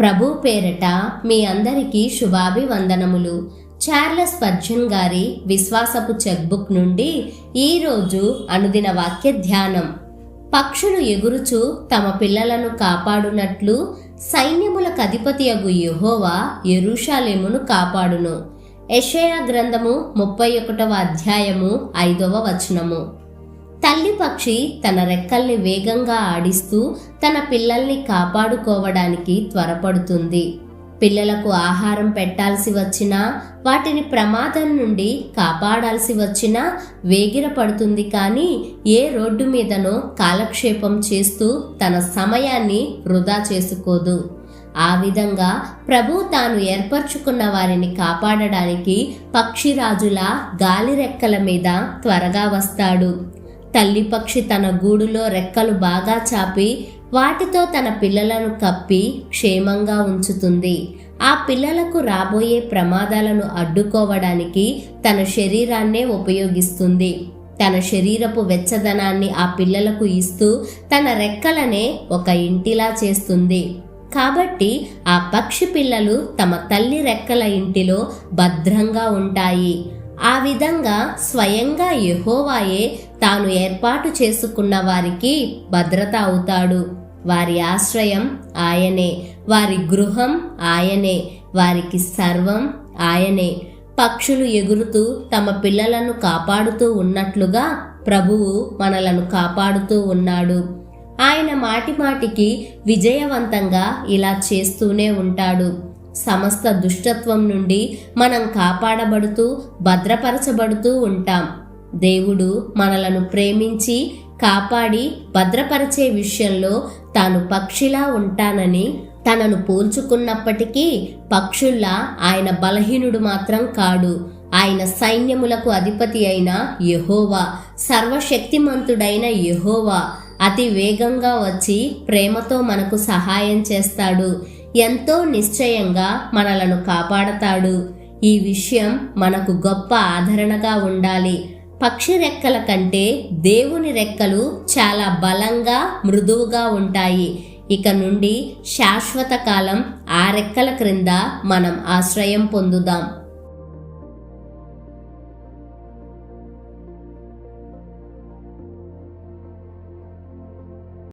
ప్రభు పేరట మీ అందరికీ శుభాభివందనములు. చార్లెస్ పర్జన్ గారి విశ్వాసపు చెక్బుక్ నుండి ఈరోజు అనుదిన వాక్య ధ్యానం. పక్షులు ఎగురుచు తమ పిల్లలను కాపాడునట్లు సైన్యములకు అధిపతియగు యెహోవా ఎరుషాలేమును కాపాడును. యషయా గ్రంథము ముప్పై ఒకటవ అధ్యాయము ఐదవ వచనము. తల్లి పక్షి తన రెక్కల్ని వేగంగా ఆడిస్తూ తన పిల్లల్ని కాపాడుకోవడానికి త్వరపడుతుంది. పిల్లలకు ఆహారం పెట్టాల్సి వచ్చినా వాటిని ప్రమాదం నుండి కాపాడాల్సి వచ్చినా వేగిర పడుతుంది కానీ ఏ రోడ్డు మీదనో కాలక్షేపం చేస్తూ తన సమయాన్ని వృధా చేసుకోదు. ఆ విధంగా ప్రభు తాను ఏర్పరచుకున్న వారిని కాపాడడానికి పక్షిరాజుల గాలి రెక్కల మీద త్వరగా వస్తాడు. తల్లి పక్షి తన గూడులో రెక్కలు బాగా చాపి వాటితో తన పిల్లలను కప్పి క్షేమంగా ఉంచుతుంది. ఆ పిల్లలకు రాబోయే ప్రమాదాలను అడ్డుకోవడానికి తన శరీరాన్నే ఉపయోగిస్తుంది. తన శరీరపు వెచ్చదనాన్ని ఆ పిల్లలకు ఇస్తూ తన రెక్కలనే ఒక ఇంటిలా చేస్తుంది. కాబట్టి ఆ పక్షి పిల్లలు తమ తల్లి రెక్కల ఇంటిలో భద్రంగా ఉంటాయి. ఆ విధంగా స్వయంగా యహోవాయే తాను ఏర్పాటు చేసుకున్న వారికి భద్రత అవుతాడు. వారి ఆశ్రయం ఆయనే వారి గృహం ఆయనే వారికి సర్వం ఆయనే. పక్షులు ఎగురుతూ తమ పిల్లలను కాపాడుతూ ఉన్నట్లుగా ప్రభువు మనలను కాపాడుతూ ఉన్నాడు. ఆయన మాటి మాటికి విజయవంతంగా ఇలా చేస్తూనే ఉంటాడు. సమస్త దుష్టత్వం నుండి మనం కాపాడబడుతూ భద్రపరచబడుతూ ఉంటాం. దేవుడు మనలను ప్రేమించి కాపాడి భద్రపరిచే విషయంలో తాను పక్షిలా ఉంటానని తనను పోల్చుకున్నప్పటికీ పక్షుల్లా ఆయన బలహీనుడు మాత్రం కాడు. ఆయన సైన్యములకు అధిపతి అయిన యహోవా సర్వశక్తిమంతుడైన యహోవా అతి వేగంగా వచ్చి ప్రేమతో మనకు సహాయం చేస్తాడు. ఎంతో నిశ్చయంగా మనలను కాపాడతాడు. ఈ విషయం మనకు గొప్ప ఆదరణగా ఉండాలి. పక్షి రెక్కల కంటే దేవుని రెక్కలు చాలా బలంగా మృదువుగా ఉంటాయి. ఇక నుండి శాశ్వత కాలం ఆ రెక్కల క్రింద మనం ఆశ్రయం పొందుదాం.